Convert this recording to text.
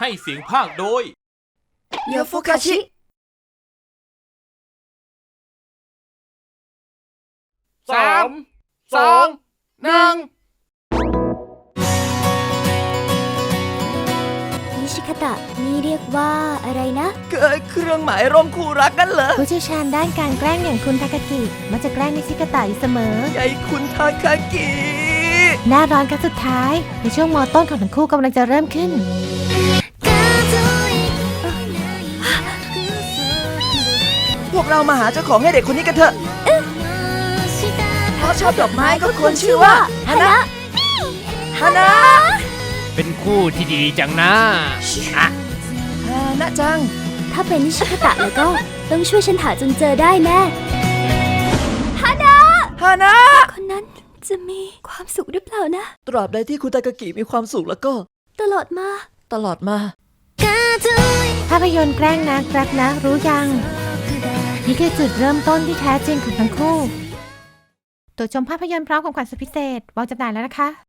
ให้เสียงภาคโดยโยฟุคาชิ สามสองหนึ่งนิชิคาตะนี่เรียกว่าอะไรนะ เกิดเครื่องหมายร่มคู่รักกันเหรอผู้เชี่ยวชาญด้านการแกล้งอย่างคุณทากากิมักจะแกล้งนิชิคาตะอยู่เสมอ ใหญ่คุณทาคากิ หน้าร้อนครั้งสุดท้าย ในช่วงมอต้นของทั้งคู่กำลังจะเริ่มขึ้น วกเรามาหาเจ้าของให้เด็กคนนี้กันเถอะเพราะชอบดอกไม้ก็ควรชื่อว่าฮานะฮานะเป็นคู่ที่ดีจังนะอะฮานะจัง ถ้าเป็นนิชิคาตะแล้วก็ต้องช่วยฉันหาจนเจอได้แน่ฮานะคนนั้นจะมีความสุขหรือเปล่านะ ตราบใดที่คุณตากากิมีความสุขแล้วก็ ตลอดมา ตลอดมาภาพยนตร์แกล้งนะรักนะรู้ยัง นี่คือจุดเริ่มต้นที่แท้จริงของทั้งคู่ ตัวชมภาพยนตร์พร้อมของขวัญสุดพิเศษวางจำหน่ายแล้วนะคะ